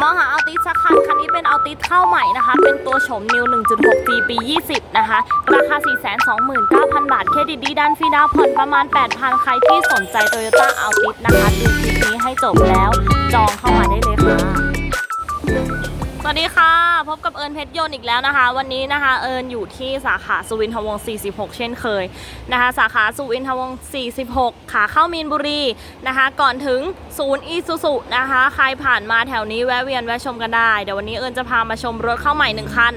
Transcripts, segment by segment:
มองหาอัลติสักคันคันนี้เป็นอัลติสเข้าใหม่นะคะ เป็นตัวโฉมนิว 1.6 G ปี 20 นะคะ ราคา 429,000 บาท เครดิตดีดันฟรีดาวผ่อนประมาณ 8,000 ใครที่สนใจโตโยต้าอัลติสนะคะ ดูคลิปนี้ให้จบแล้ว จองเข้ามาได้เลยค่ะ วัสดีค่ะ พบกับเอิญเพชรยนต์อีกแล้วนะคะ วันนี้นะคะ เอิญอยู่ที่สาขาสุวินทวงศ์46 เช่นเคยนะคะ สาขาสุวินทวงศ์46 ขาเข้ามีนบุรีนะคะ ก่อนถึงศูนย์อีซูซุนะคะ ใครผ่านมาแถวนี้แวะเวียนแวะชมกันได้ เดี๋ยววันนี้เอิญจะพามาชมรถเข้าใหม่ 1 คัน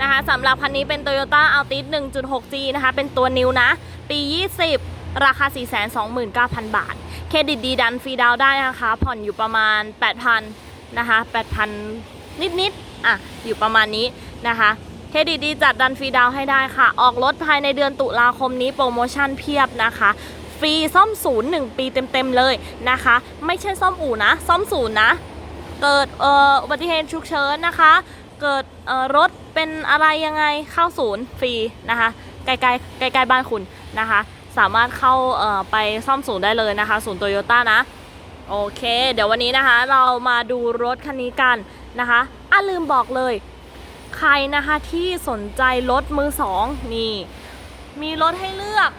นะคะสำหรับคันนี้เป็น Toyota Altis 1.6G นะคะ เป็นตัวนิวนะ ปี 20 ราคา 429,000 บาท เครดิตดีดันฟรีดาวได้นะคะ ผ่อนอยู่ประมาณ 8,000นะคะ8,000 นิดๆอะอยู่ประมาณนี้นะคะเครดิตดีจัดดันฟรีดาวให้ได้ค่ะ ออกรถภายในเดือนตุลาคมนี้โปรโมชั่นเพียบนะคะฟรีซ่อมศูนย์หนึ่งปีเต็มๆเลยนะคะ ไม่ใช่ซ่อมอู่นะ ซ่อมศูนย์นะ เกิดอ,อุบัติเหตุฉุกเฉินนะคะ เกิดรถเป็นอะไรยังไงเข้าศูนย์ฟรีนะคะใกล้ๆใกล้ๆบ้านคุณนะคะ สามารถเข้าไปซ่อมศูนย์ได้เลยนะคะ ศูนย์โตโยต้านะ โอเค เดี๋ยววันนี้นะคะ เรามาดูรถคันนี้กันนะคะอะลืมบอกเลย ใครนะคะที่สนใจรถมือสองนี่ มีรถให้เลือก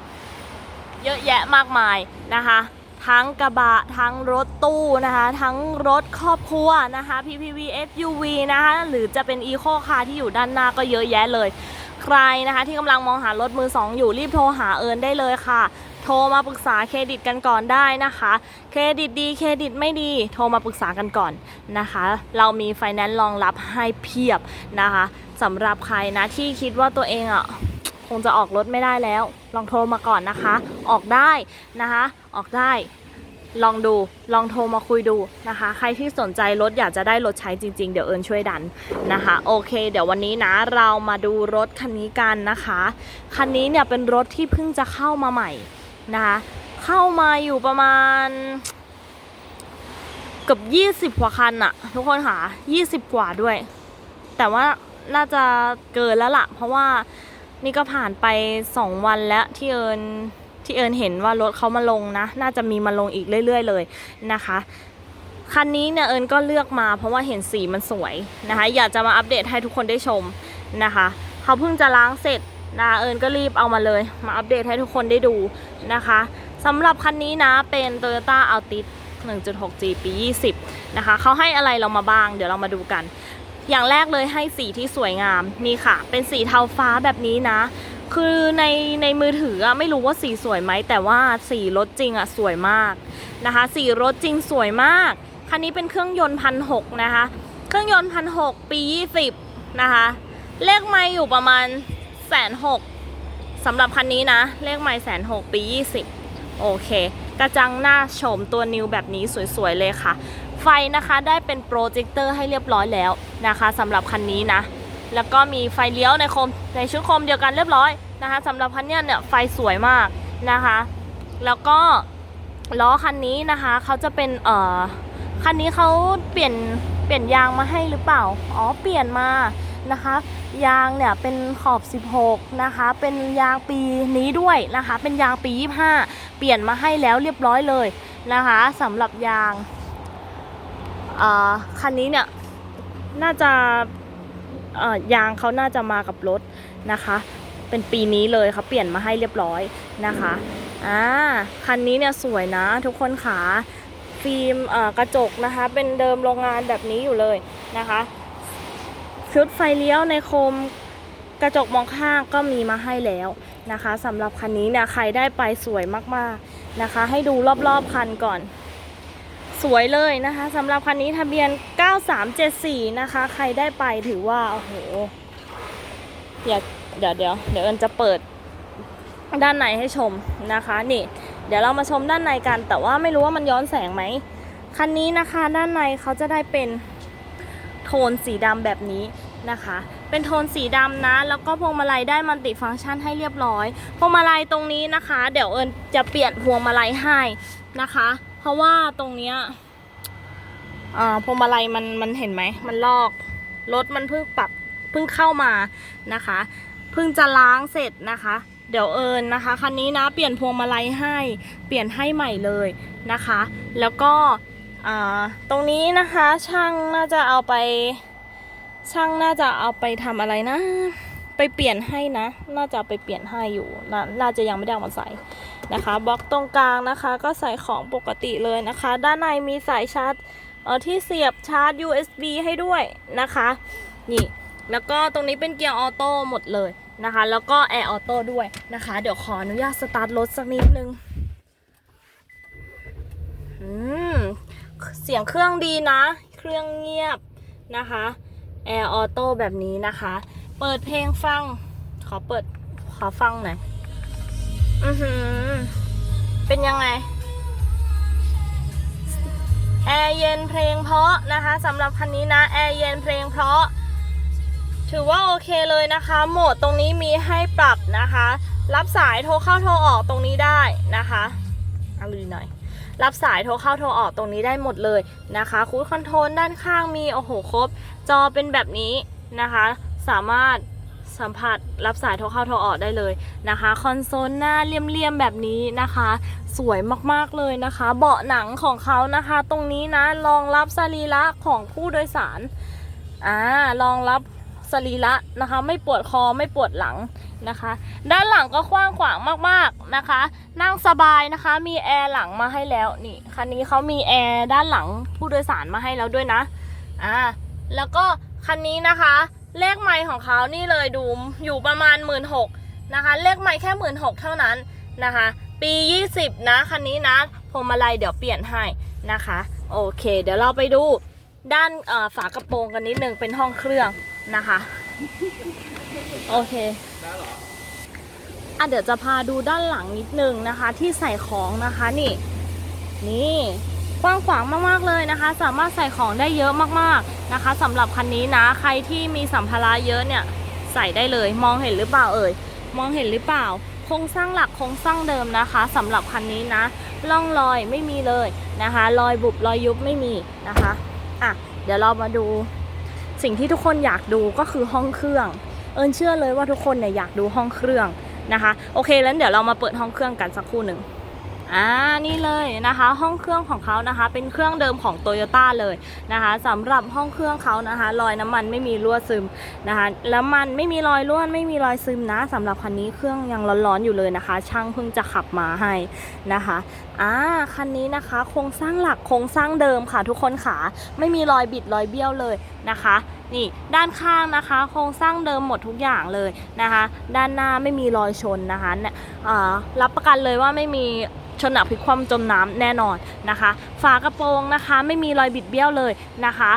เยอะแยะมากมายนะคะ ทั้งกระบะ ทั้งรถตู้นะคะ ทั้งรถครอบครัวนะคะ PPV SUV นะคะหรือจะเป็น Eco Car ที่อยู่ด้านหน้าก็เยอะแยะเลย ใครนะคะที่กำลังมองหารถมือสองอยู่รีบโทรหาเอิญได้เลยค่ะ โทรมาปรึกษาเครดิตกันก่อนได้นะคะ เครดิตดีเครดิตไม่ดี โทรมาปรึกษากันก่อนนะคะ เรามีไฟแนนซ์รองรับให้เพียบนะคะสำหรับใครนะที่คิดว่าตัวเองอะคงจะออกรถไม่ได้แล้ว ลองโทรมาก่อนนะคะ ออกได้นะคะ ออกได้ลองดู ลองโทรมาคุยดูนะคะ ใครที่สนใจรถอยากจะได้รถใช้จริง ๆ เดี๋ยวเอิญช่วยดันนะคะ โอเค เดี๋ยววันนี้นะเรามาดูรถคันนี้กันนะคะ คันนี้เนี่ยเป็นรถที่เพิ่งจะเข้ามาใหม่ นะคะ เข้ามาอยู่ประมาณเกือบ20 กว่าคันอะทุกคนค่ะ20 กว่าด้วย แต่ว่าน่าจะเกินแล้วล่ะ เพราะว่านี่ก็ผ่านไป 2 วันแล้วที่เอิญที่เอิญเห็นว่ารถเขามาลงนะ น่าจะมีมาลงอีกเรื่อย ๆ เลยนะคะคันนี้เนี่ยเอิญก็เลือกมาเพราะว่าเห็นสีมันสวยนะคะ อยากจะมาอัปเดตให้ทุกคนได้ชมนะคะ เขาเพิ่งจะล้างเสร็จ นะเอิญก็รีบเอามาเลย มาอัปเดตให้ทุกคนได้ดูนะคะสำหรับคันนี้นะเป็น Toyota Altis 1.6G ปี 20 นะคะเขาให้อะไรเรามาบ้าง เดี๋ยวเรามาดูกัน อย่างแรกเลยให้สีที่สวยงาม นี่ค่ะ เป็นสีเทาฟ้าแบบนี้นะ คือในในมือถืออะไม่รู้ว่าสีสวยไหม แต่ว่าสีรถจริงอะสวยมากนะคะ สีรถจริงสวยมาก คันนี้เป็นเครื่องยนต์พันหกนะคะ เครื่องยนต์พันหกปี 20 นะคะ เลขไม่อยู่ประมาณ แสนหกสำหรับคันนี้นะ เลขไม่แสนหกปี 20 โอเค กระจังหน้าโฉมตัวนิวแบบนี้สวยๆเลยค่ะ ไฟนะคะได้เป็นโปรเจคเตอร์ให้เรียบร้อยแล้วนะคะสำหรับคันนี้นะ แล้วก็มีไฟเลี้ยวในโคมในชุดโคมเดียวกันเรียบร้อยนะคะสำหรับคันนี้เนี่ยไฟสวยมากนะคะ แล้วก็ล้อคันนี้นะคะเขาจะเป็นเอ่อคันนี้เขาเปลี่ยนเปลี่ยนยางมาให้หรือเปล่า อ๋อ เปลี่ยนมา นะคะ ยางเนี่ยเป็นขอบ 16 นะคะ เป็นยางปีนี้ด้วยนะคะ เป็นยางปี 25 เปลี่ยนมาให้แล้วเรียบร้อยเลยนะคะสำหรับยางคันนี้เนี่ยน่าจะยางเขาน่าจะมากับรถนะคะ เป็นปีนี้เลยเขาเปลี่ยนมาให้เรียบร้อยนะคะอ่าคันนี้เนี่ยสวยนะทุกคนขาฟิล์มกระจกนะคะ เป็นเดิมโรงงานแบบนี้อยู่เลยนะคะ ชุดไฟเลี้ยวในโคมกระจกมองข้างก็มีมาให้แล้วนะคะสำหรับคันนี้เนี่ยใครได้ไปสวยมากๆนะคะ ให้ดูรอบๆคันก่อน สวยเลยนะคะสำหรับคันนี้ทะเบียน 9374 นะคะ ใครได้ไปถือว่าโอ้โหเดี๋ยวเดี๋ยวเดี๋ยวเดี๋ยวเอิญจะเปิดด้านในให้ชมนะคะนี่ เดี๋ยวเรามาชมด้านในกัน แต่ว่าไม่รู้ว่ามันย้อนแสงไหมคันนี้นะคะด้านในเขาจะได้เป็นโทนสีดำแบบนี้ นะคะ เป็นโทนสีดำนะ แล้วก็พวงมาลัยได้มัลติฟังก์ชันให้เรียบร้อย พวงมาลัยตรงนี้นะคะ เดี๋ยวเอิญจะเปลี่ยนพวงมาลัยให้นะคะ เพราะว่าตรงเนี้ยพวงมาลัยมันมันเห็นไหม มันลอก รถมันเพิ่งปรับเพิ่งเข้ามานะคะ เพิ่งจะล้างเสร็จนะคะ เดี๋ยวเอิญนะคะคันนี้นะเปลี่ยนพวงมาลัยให้ เปลี่ยนให้ใหม่เลยนะคะ แล้วก็ตรงนี้นะคะช่างน่าจะเอาไป ช่างน่าจะเอาไปทำอะไรนะ ไปเปลี่ยนให้นะ น่าจะไปเปลี่ยนให้อยู่นาน่าจะยังไม่ได้เอามาใส่นะคะบล็อกตรงกลางนะคะ ก็ใส่ของปกติเลยนะคะ ด้านในมีสายชาร์จเอ่อที่เสียบชาร์จ USB ให้ด้วยนะคะนี่แล้วก็ตรงนี้เป็นเกียร์ออโต้หมดเลยนะคะ แล้วก็แอร์ออโต้ด้วยนะคะ เดี๋ยวขออนุญาตสตาร์ทรถสักนิดนึงอืมเสียงเครื่องดีนะ เครื่องเงียบนะคะ แอร์ออโต้แบบนี้นะคะ เปิดเพลงฟัง ขอเปิด ขอฟังหน่อย อือหือ เป็นยังไง แอร์เย็นเพลงเพราะนะคะสำหรับคันนี้นะ แอร์เย็นเพลงเพราะ ถือว่าโอเคเลยนะคะ โหมดตรงนี้มีให้ปรับนะคะ รับสายโทรเข้าโทรออกตรงนี้ได้นะคะอลืมหน่อย รับสายโทรเข้าโทรออกตรงนี้ได้หมดเลยนะคะคูดคอนโทรลด้านข้างมีโอ้โหครบ จอเป็นแบบนี้นะคะ สามารถสัมผัสรับสายโทรเข้าโทรออกได้เลยนะคะ คอนโซลหน้าเลี่ยมๆแบบนี้นะคะ สวยมากๆเลยนะคะ เบาะหนังของเขานะคะ ตรงนี้นะรองรับสรีระของผู้โดยสารอ่ารองรับ สรีระนะคะ ไม่ปวดคอไม่ปวดหลังนะคะ ด้านหลังก็กว้างขวางมากๆนะคะ นั่งสบายนะคะ มีแอร์หลังมาให้แล้วนี่คันนี้เขามีแอร์ด้านหลังผู้โดยสารมาให้แล้วด้วยนะอ่าแล้วก็คันนี้นะคะ เลขไมล์ของเขานี่เลยดูอยู่ประมาณ 1 6ื่นนะคะ เลขไมล์แค่หมื่นหเท่านั้นนะคะ ปี 20 นะคันนี้นะพวงมาลัยเดี๋ยวเปลี่ยนให้นะคะ โอเค เดี๋ยวเราไปดูด้านฝากระโปรงกันนิดนึงเป็นห้องเครื่อง นะคะ โอเคอะเดี๋ยวจะพาดูด้านหลังนิดนึงนะคะ ที่ใส่ของนะคะนี่ นี่กว้างขวางมากๆเลยนะคะ สามารถใส่ของได้เยอะมากๆนะคะสำหรับคันนี้นะใครที่มีสัมภาระเยอะเนี่ยใส่ได้เลย มองเห็นหรือเปล่าเอ่ยมองเห็นหรือเปล่าโครงสร้างหลักโครงสร้างเดิมนะคะสำหรับคันนี้นะร่องรอยไม่มีเลยนะคะ รอยบุบรอยยุบไม่มีนะคะอะเดี๋ยวเรามาดู สิ่งที่ทุกคนอยากดูก็คือห้องเครื่อง เอิญเชื่อเลยว่าทุกคนเนี่ยอยากดูห้องเครื่องนะคะ โอเคแล้วเดี๋ยวเรามาเปิดห้องเครื่องกันสักครู่หนึ่ง อ่านี่เลยนะคะ ห้องเครื่องของเขานะคะ เป็นเครื่องเดิมของโตโยต้าเลยนะคะสำหรับห้องเครื่องเขานะคะรอยน้ำมันไม่มีรั่วซึมนะคะแล้วมันไม่มีรอยรั่วไม่มีรอยซึมนะสำหรับคันนี้เครื่องยังร้อนๆอยู่เลยนะคะ ช่างเพิ่งจะขับมาให้นะคะอ่าคันนี้นะคะ โครงสร้างหลักโครงสร้างเดิมค่ะ ทุกคนขาไม่มีรอยบิดรอยเบี้ยวเลยนะคะนี่ด้านข้างนะคะ โครงสร้างเดิมหมดทุกอย่างเลยนะคะ ด้านหน้าไม่มีรอยชนนะคะเนี่ยรับประกันเลยว่าไม่มี ชนหนักพลิกคว่ำจมน้ำแน่นอนนะคะ ฝากระโปรงนะคะ ไม่มีรอยบิดเบี้ยวเลยนะคะ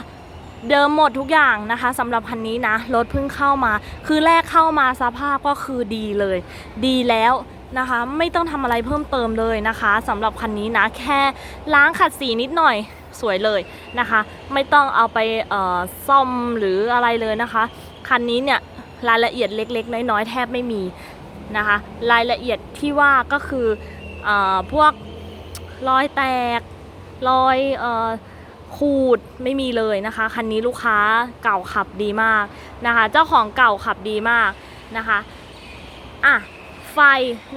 เดิมหมดทุกอย่างนะคะสำหรับคันนี้นะ รถเพิ่งเข้ามา คือแรกเข้ามาสภาพก็คือดีเลย ดีแล้วนะคะ ไม่ต้องทำอะไรเพิ่มเติมเลยนะคะสำหรับคันนี้นะ แค่ล้างขัดสีนิดหน่อยสวยเลยนะคะ ไม่ต้องเอาไปซ่อมหรืออะไรเลยนะคะ คันนี้เนี่ยรายละเอียดเล็กๆ น้อยๆ แทบไม่มีนะคะ รายละเอียดที่ว่าก็คือ พวกรอยแตกรอยอขูดไม่มีเลยนะคะ คันนี้ลูกค้าเก่าขับดีมากนะคะ เจ้าของเก่าขับดีมากนะคะอะไฟ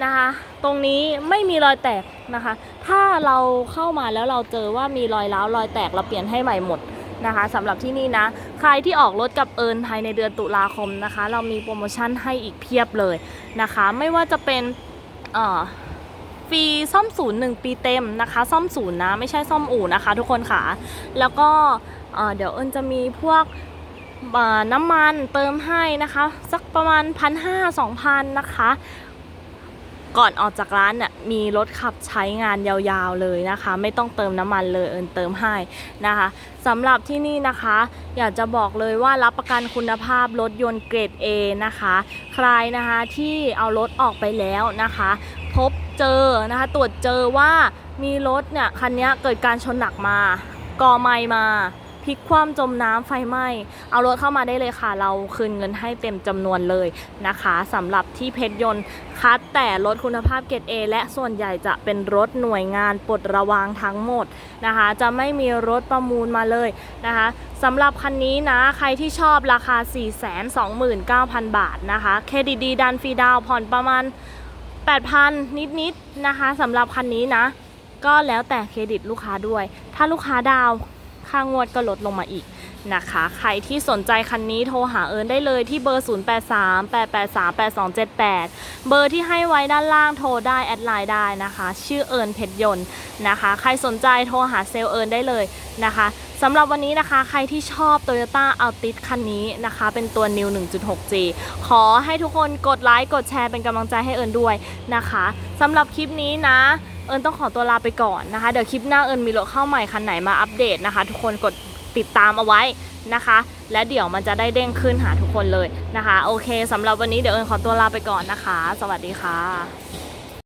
นะคะ ตรงนี้ไม่มีรอยแตกนะคะ ถ้าเราเข้ามาแล้วเราเจอว่ามีรอยร้าวรอยแตกเราเปลี่ยนให้ใหม่หมดนะคะสำหรับที่นี่นะ ใครที่ออกรถกับเอิญภายในเดือนตุลาคมนะคะ เรามีโปรโมชั่นให้อีกเพียบเลยนะคะ ไม่ว่าจะเป็นเอ่อ รีซ่อมศูนย์หนึ่งปีเต็มนะคะ ซ่อมศูนย์นะไม่ใช่ซ่อมอู่นะคะ ทุกคนค่ะ แล้วก็เดี๋ยวเอิญจะมีพวกน้ำมันเติมให้นะคะ สักประมาณพันห้าสองพันนะคะ ก่อนออกจากร้านเนี่ยมีรถขับใช้งานยาวๆเลยนะคะ ไม่ต้องเติมน้ำมันเลยเอิญเติมให้นะคะสำหรับที่นี่นะคะ อยากจะบอกเลยว่ารับประกันคุณภาพรถยนต์เกรด A นะคะ ใครนะคะที่เอารถออกไปแล้วนะคะ พบเจอนะคะตรวจเจอว่ามีรถเนี่ยคันนี้เกิดการชนหนักมาก่อไม้มา พลิกคว่ำจมน้ำไฟไหม้เอารถเข้ามาได้เลยค่ะ เราคืนเงินให้เต็มจำนวนเลยนะคะสำหรับที่เพชรยนต์คัดแต่รถคุณภาพเกรด A และส่วนใหญ่จะเป็นรถหน่วยงานปลดระวางทั้งหมดนะคะ จะไม่มีรถประมูลมาเลยนะคะสำหรับคันนี้นะใครที่ชอบราคา 429,000 บาทนะคะเครดิตดีดันฟรีดาวผ่อนประมาณ 8,000 นิดๆนะคะสำหรับคันนี้นะ ก็แล้วแต่เครดิตลูกค้าด้วย ถ้าลูกค้าดาว ค่างวดก็ลดลงมาอีกนะคะ ใครที่สนใจคันนี้โทรหาเอิญได้เลยที่เบอร์ 0838838278 เบอร์ที่ให้ไว้ด้านล่างโทรได้แอดไลน์ได้นะคะ ชื่อเอิญเพชรยนต์นะคะ ใครสนใจโทรหาเซลล์เอิญได้เลยนะคะสำหรับวันนี้นะคะใครที่ชอบ Toyota Altis คันนี้นะคะ เป็นตัว New 1.6G ขอให้ทุกคนกดไลค์กดแชร์เป็นกำลังใจให้เอิญด้วยนะคะสำหรับคลิปนี้นะ เอิญต้องขอตัวลาไปก่อนนะคะ เดี๋ยวคลิปหน้าเอิญมีรถเข้าใหม่คันไหนมาอัปเดตนะคะ ทุกคนกดติดตามเอาไว้นะคะ และเดี๋ยวมันจะได้เด้งขึ้นหาทุกคนเลยนะคะ โอเคสำหรับวันนี้เดี๋ยวเอิญขอตัวลาไปก่อนนะคะ สวัสดีค่ะ